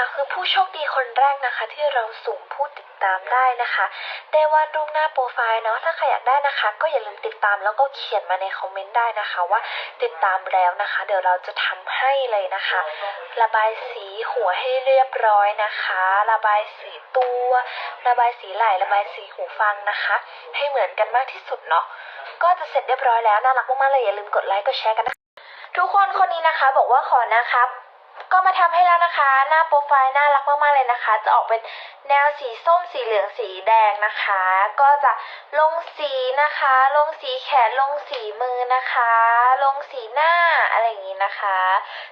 ะคะคือผู้โชคดีคนแรกนะคะ ที่เราสุ่มผู้ติดตามได้นะคะ ได้วาดรูปหน้าโปรไฟล์เนาะถ้าใครอยากได้นะคะ ก็อย่าลืมติดตามแล้วก็เขียนมาในคอมเมนต์ได้นะคะว่าติดตามแล้วนะคะ เดี๋ยวเราจะทำให้เลยนะคะ ระบายสีหัวให้เรียบร้อยนะคะ ระบายสีตัว ระบายสีไหล่ระบายสีหูฟังนะคะ ให้เหมือนกันมากที่สุดเนาะก็จะเสร็จเรียบร้อยแล้วน่ารักมากๆเลยอย่าลืมกดไลค์กดแชร์กันนะคะทุกคนคนนี้นะคะบอกว่าขอนะครับ ก็มาทำให้แล้วนะคะ หน้าโปรไฟล์น่ารักมากๆเลยนะคะ จะออกเป็นแนวสีส้มสีเหลืองสีแดงนะคะ ก็จะลงสีนะคะ ลงสีแขนลงสีมือนะคะ ลงสีหน้าอะไรอย่างนี้นะคะ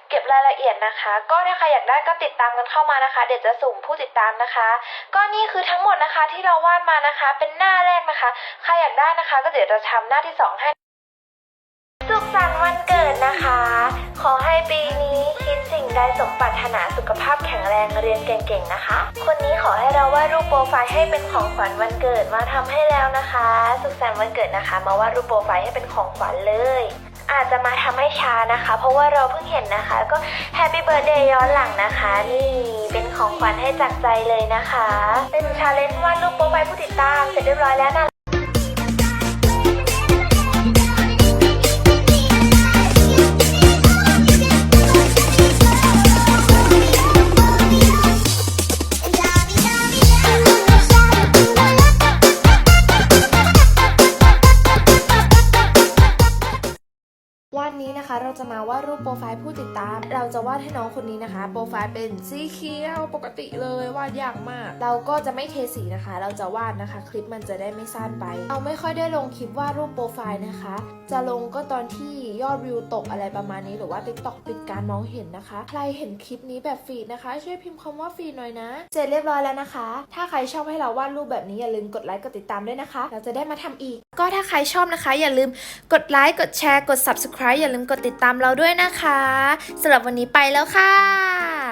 เก็บรายละเอียดนะคะ ก็ถ้าใครอยากได้ก็ติดตามกันเข้ามานะคะ เดี๋ยวจะสุ่มผู้ติดตามนะคะ ก็นี่คือทั้งหมดนะคะที่เราวาดมานะคะ เป็นหน้าแรกนะคะ ใครอยากได้นะคะ ก็เดี๋ยวจะทำหน้าที่สองให้ ขสันต์วันเกิดนะคะ ขอให้ปีนี้คิดสิ่งใดสมปรารถนาสุขภาพแข็งแรงเรียนเก่งๆนะคะ คนนี้ขอให้เราวาดรูปโปรไฟล์ให้เป็นของขวัญวันเกิดมาทำให้แล้วนะคะ สุขสันต์วันเกิดนะคะ มาวาดรูปโปรไฟล์ให้เป็นของขวัญเลย อาจจะมาทำให้ช้านะคะ เพราะว่าเราเพิ่งเห็นนะคะ ก็แฮปปี้เบิร์ดเดย์ย้อนหลังนะคะ นี่เป็นของขวัญให้จากใจเลยนะคะ เป็นชาเลนจ์วาดรูปโปรไฟล์ผู้ติดตามเสร็จเรียบร้อยแล้วนะ นี้นะคะ เราจะมาวาดรูปโปรไฟล์ผู้ติดตาม เราจะวาดให้น้องคนนี้นะคะ โปรไฟล์เป็นสีเขียวปกติเลยวาดยากมาก เราก็จะไม่เทสีนะคะ เราจะวาดนะคะ คลิปมันจะได้ไม่สั้นไป เราไม่ค่อยได้ลงคลิปวาดรูปโปรไฟล์นะคะ จะลงก็ตอนที่ยอดวิวตกอะไรประมาณนี้หรือว่า TikTok ปิดการมองเห็นนะคะ ใครเห็นคลิปนี้แบบฟีดนะคะ ช่วยพิมพ์คำว่าฟีดหน่อยนะ เสร็จเรียบร้อยแล้วนะคะ ถ้าใครชอบให้เราวาดรูปแบบนี้อย่าลืมกดไลค์กดติดตามด้วยนะคะ เราจะได้มาทำอีก ก็ถ้าใครชอบนะคะ อย่าลืมกดไลค์กดแชร์กด subscribe อย่าลืมกดติดตามเราด้วยนะคะสำหรับวันนี้ไปแล้วค่ะ